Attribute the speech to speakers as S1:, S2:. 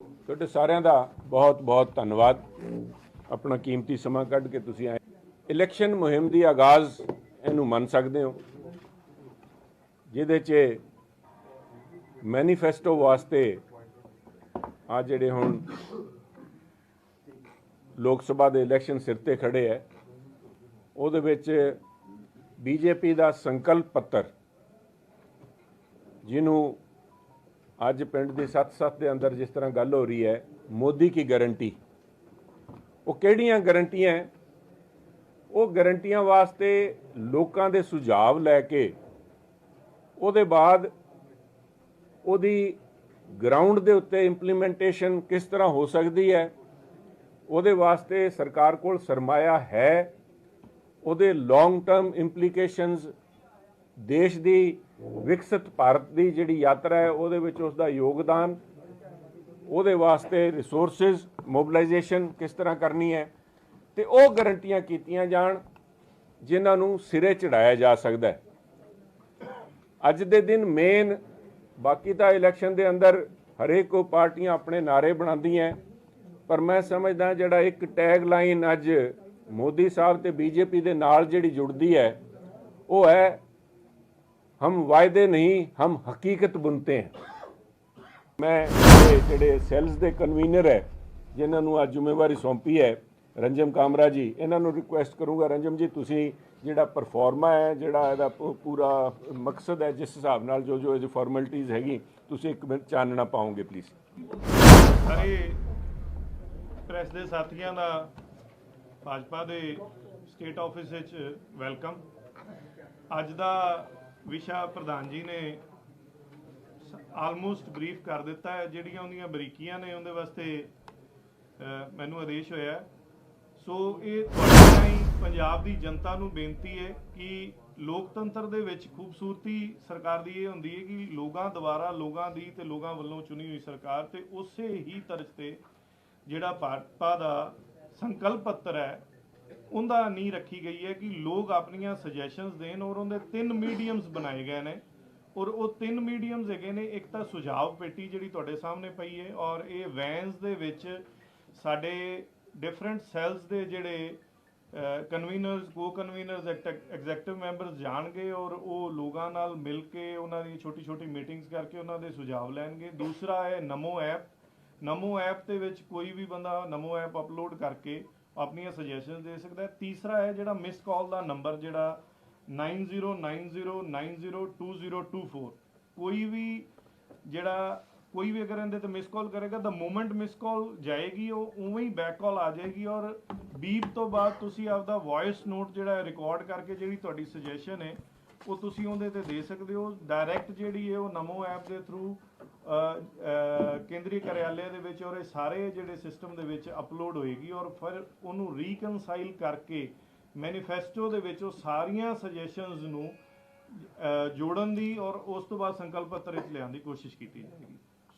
S1: ਤੁਹਾਡੇ ਸਾਰਿਆਂ ਦਾ ਬਹੁਤ ਬਹੁਤ ਧੰਨਵਾਦ। ਆਪਣਾ ਕੀਮਤੀ ਸਮਾਂ ਕੱਢ ਕੇ ਤੁਸੀਂ ਆਏ। ਇਲੈਕਸ਼ਨ ਮੁਹਿੰਮ ਦੀ ਆਗਾਜ਼ ਇਹਨੂੰ ਮੰਨ ਸਕਦੇ ਹੋ। ਜਿਹਦੇ 'ਚ ਮੈਨੀਫੈਸਟੋ ਵਾਸਤੇ ਆ ਜਿਹੜੇ ਹੁਣ ਲੋਕ ਸਭਾ ਦੇ ਇਲੈਕਸ਼ਨ ਸਿਰ ਤੇ ਖੜੇ ਹੈ ਉਹਦੇ ਵਿੱਚ ਬੀਜੇਪੀ ਦਾ ਸੰਕਲਪ ਪੱਤਰ, ਜਿਹਨੂੰ ਅੱਜ ਪਿੰਡ ਦੇ ਸੱਤ-ਸੱਤ ਦੇ ਅੰਦਰ ਜਿਸ ਤਰ੍ਹਾਂ ਗੱਲ ਹੋ ਰਹੀ ਹੈ, ਮੋਦੀ ਕੀ ਗਾਰੰਟੀ? ਉਹ ਕਿਹੜੀਆਂ ਗਾਰੰਟੀਆਂ ਉਹ ਗਾਰੰਟੀਆਂ ਵਾਸਤੇ ਲੋਕਾਂ ਦੇ ਸੁਝਾਅ ਲੈ ਕੇ ਉਹਦੇ ਬਾਅਦ ਉਹਦੀ ਗਰਾਊਂਡ ਦੇ ਉੱਤੇ ਇੰਪਲੀਮੈਂਟੇਸ਼ਨ ਕਿਸ ਤਰ੍ਹਾਂ ਹੋ ਸਕਦੀ ਹੈ? ਉਹਦੇ ਵਾਸਤੇ ਸਰਕਾਰ ਕੋਲ ਸਰਮਾਇਆ ਹੈ। ਉਹਦੇ ਲੌਂਗ ਟਰਮ ਇੰਪਲੀਕੇਸ਼ਨਸ ਦੇਸ਼ ਦੀ ਵਿਕਸਿਤ ਭਾਰਤ ਦੀ ਜਿਹੜੀ ਯਾਤਰਾ ਹੈ, ਉਹਦੇ ਵਿੱਚ ਉਸ ਦਾ ਯੋਗਦਾਨ, ਉਹਦੇ ਵਾਸਤੇ ਰਿਸੋਰਸਸ ਮੋਬਿਲਾਈਜੇਸ਼ਨ ਕਿਸ ਤਰ੍ਹਾਂ ਕਰਨੀ ਹੈ, ਤੇ ਉਹ ਗਰੰਟੀਆਂ ਕੀਤੀਆਂ ਜਾਣ, ਜਿਨ੍ਹਾਂ ਨੂੰ ਸਿਰੇ ਚੜਾਇਆ ਜਾ ਸਕਦਾ ਹੈ। ਅੱਜ ਦੇ ਦਿਨ ਮੇਨ ਬਾਕੀ ਤਾਂ ਇਲੈਕਸ਼ਨ ਦੇ ਅੰਦਰ ਹਰੇਕ ਕੋ ਪਾਰਟੀਆਂ ਆਪਣੇ ਨਾਰੇ ਬਣਾਉਂਦੀਆਂ ਪਰ ਮੈਂ ਸਮਝਦਾ ਜਿਹੜਾ ਇੱਕ ਟੈਗ ਲਾਈਨ ਅੱਜ ਮੋਦੀ ਸਾਹਿਬ ਤੇ ਬੀਜੇਪੀ ਦੇ ਨਾਲ ਜਿਹੜੀ ਜੁੜਦੀ ਹੈ, ਉਹ ਹੈ ਹਮ ਵਾਅਦੇ ਨਹੀਂ, ਹਮ ਹਕੀਕਤ ਬੁਨਤੇ ਹੈ। ਮੈਂ ਜਿਹੜੇ ਸੈਲਸ ਦੇ ਕਨਵੀਨਰ ਹੈ, ਜਿਨ੍ਹਾਂ ਨੂੰ ਅੱਜ ਜ਼ਿੰਮੇਵਾਰੀ ਸੌਂਪੀ ਹੈ, ਰੰਜਮ ਕਾਮਰਾ ਜੀ, ਇਹਨਾਂ ਨੂੰ ਰਿਕੁਐਸਟ ਕਰੂੰਗਾ। ਰੰਜਮ ਜੀ, ਤੁਸੀਂ ਜਿਹੜਾ ਪਰਫਾਰਮਾ ਹੈ, ਜਿਹੜਾ ਇਹਦਾ ਪੂਰਾ ਮਕਸਦ ਹੈ, ਜਿਸ ਹਿਸਾਬ ਨਾਲ ਜੋ ਜੋ ਇਹਦੀ ਫਾਰਮੈਲਿਟੀਜ਼ ਹੈਗੀ, ਤੁਸੀਂ ਇੱਕ ਮਿੰਟ ਚਾਨਣਾ ਪਾਓਗੇ ਪਲੀਜ਼
S2: ਸਾਰੇ ਪ੍ਰੈਸ ਦੇ ਸਾਥੀਆਂ ਦਾ ਭਾਜਪਾ ਦੇ ਸਟੇਟ ਆਫਿਸ ਵਿੱਚ ਵੈਲਕਮ ਅੱਜ ਦਾ ਵਿਸ਼ਾ ਪ੍ਰਧਾਨ ਜੀ ਨੇ ਆਲਮੋਸਟ ਬਰੀਫ ਕਰ ਦਿੱਤਾ ਹੈ, ਜਿਹੜੀਆਂ ਉਹਦੀਆਂ ਬਰੀਕੀਆਂ ਨੇ ਉਹਦੇ ਵਾਸਤੇ ਮੈਨੂੰ ਆਦੇਸ਼ ਹੋਇਆ ਸੋ ਇਹ ਤੁਹਾਡੇ ਰਾਹੀਂ ਪੰਜਾਬ ਦੀ ਜਨਤਾ ਨੂੰ ਬੇਨਤੀ ਹੈ ਕਿ ਲੋਕਤੰਤਰ ਦੇ ਵਿੱਚ ਖੂਬਸੂਰਤੀ ਸਰਕਾਰ ਦੀ ਇਹ ਹੁੰਦੀ ਹੈ ਕਿ ਲੋਕਾਂ ਦੁਆਰਾ ਲੋਕਾਂ ਦੀ ਤੇ ਲੋਕਾਂ ਵੱਲੋਂ ਚੁਣੀ ਹੋਈ ਸਰਕਾਰ ਤੇ ਉਸੇ ਹੀ ਤਰਜ਼ ਤੇ ਜਿਹੜਾ ਭਾਜਪਾ ਦਾ ਸੰਕਲਪ ਪੱਤਰ ਹੈ ਉਹਦਾ ਨੀ ਰੱਖੀ ਗਈ ਹੈ ਕਿ ਲੋਕ ਆਪਣੀਆਂ ਸੁਜੈਸ਼ਨਸ ਦੇਣ ਔਰ ਉਹਦੇ ਤਿੰਨ ਮੀਡੀਅਮਸ ਬਣਾਏ ਗਏ ਨੇ। ਔਰ ਉਹ ਤਿੰਨ ਮੀਡੀਅਮਸ ਹੈਗੇ ਨੇ, ਇੱਕ ਤਾਂ ਸੁਝਾਵ ਪੇਟੀ ਜਿਹੜੀ ਤੁਹਾਡੇ ਸਾਹਮਣੇ ਪਈ ਹੈ ਔਰ ਇਹ ਵੈਨਸ ਦੇ ਵਿੱਚ ਸਾਡੇ ਡਿਫਰੈਂਟ ਸੈਲਸ ਦੇ ਜਿਹੜੇ ਕਨਵੀਨਰਸ ਕੋ ਕਨਵੀਨਰਸ ਐਗਜ਼ੈਕਟਿਵ ਮੈਂਬਰਸ ਜਾਣਗੇ ਔਰ ਉਹ ਲੋਕਾਂ ਨਾਲ ਮਿਲ ਕੇ ਉਹਨਾਂ ਦੀ ਛੋਟੀ ਛੋਟੀ ਮੀਟਿੰਗਸ ਕਰਕੇ ਉਹਨਾਂ ਦੇ ਸੁਝਾਅ ਲੈਣਗੇ। ਦੂਸਰਾ ਹੈ ਨਮੋ ਐਪ। ਨਮੋ ਐਪ ਦੇ ਵਿੱਚ ਕੋਈ ਵੀ ਬੰਦਾ ਨਮੋ ਐਪ ਅਪਲੋਡ ਕਰਕੇ ਆਪਣੀਆਂ ਸੁਜੈਸ਼ਨ ਦੇ ਸਕਦਾ ਹੈ। ਤੀਸਰਾ ਹੈ ਜਿਹੜਾ ਮਿਸ ਕਾਲ ਦਾ ਨੰਬਰ ਜਿਹੜਾ 9090902024 ਕੋਈ ਵੀ ਜਿਹੜਾ ਕੋਈ ਵੀ ਅਗਰ ਇਹਦੇ ਤੇ ਮਿਸ ਕਾਲ ਕਰੇਗਾ ਤਾਂ ਮੂਮੈਂਟ ਮਿਸ ਕਾਲ ਜਾਏਗੀ, ਉਹ ਉਵੇਂ ਹੀ ਬੈਕ ਕਾਲ ਆ ਜਾਏਗੀ ਔਰ ਬੀਪ ਤੋਂ ਬਾਅਦ ਤੁਸੀਂ ਆਪਦਾ ਵੌਇਸ ਨੋਟ ਜਿਹੜਾ ਰਿਕਾਰਡ ਕਰਕੇ ਜਿਹੜੀ ਤੁਹਾਡੀ ਸੁਜੈਸ਼ਨ ਹੈ ਉਹ ਤੁਸੀਂ ਉਹਦੇ ਤੇ ਦੇ ਸਕਦੇ ਹੋ। ਡਾਇਰੈਕਟ ਜਿਹੜੀ ਹੈ ਉਹ ਨਮੋ ਐਪ ਦੇ ਥਰੂ ਕੇਂਦਰੀ ਕਾਰਿਆਲੇ ਦੇ ਵਿੱਚ ਔਰ ਇਹ ਸਾਰੇ ਜਿਹੜੇ ਸਿਸਟਮ ਦੇ ਵਿੱਚ ਅਪਲੋਡ ਹੋਏਗੀ ਔਰ ਫਿਰ ਉਹਨੂੰ ਰੀਕਨਸਾਈਲ ਕਰਕੇ ਮੈਨੀਫੈਸਟੋ ਦੇ ਵਿੱਚ ਉਹ ਸਾਰੀਆਂ ਸੁਜੈਸ਼ਨਸ ਨੂੰ ਜੋੜਨ ਦੀ ਔਰ ਉਸ ਤੋਂ ਬਾਅਦ ਸੰਕਲਪ ਪੱਤਰ ਵਿੱਚ ਲਿਆਉਣ ਦੀ ਕੋਸ਼ਿਸ਼ ਕੀਤੀ ਜਾਏਗੀ।